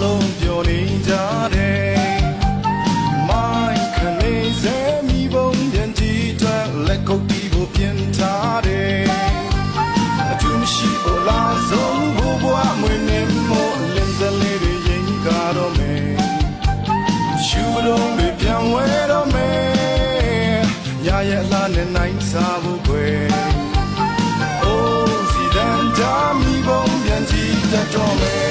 လုံးပြောနေကြတယ်မိုင်းခနေစေမိဘုံပြန်ကြည့်တော့လက်ကုပ်တီးဖို့ပြင်ထားတယ်အထူးမရှိဘူးလားဆုံးဘဘွားမွေနေမို့လင်းစလေးတွေရင်ကားတော့မယ်ရှူလုံးတွေပြန်ဝဲတော့မယ်ရရဲ့လားနဲ့နိုင်စားဖို့ွယ်အိုးစီတန်တာမိဘုံပြန်ကြည့်တော့မယ်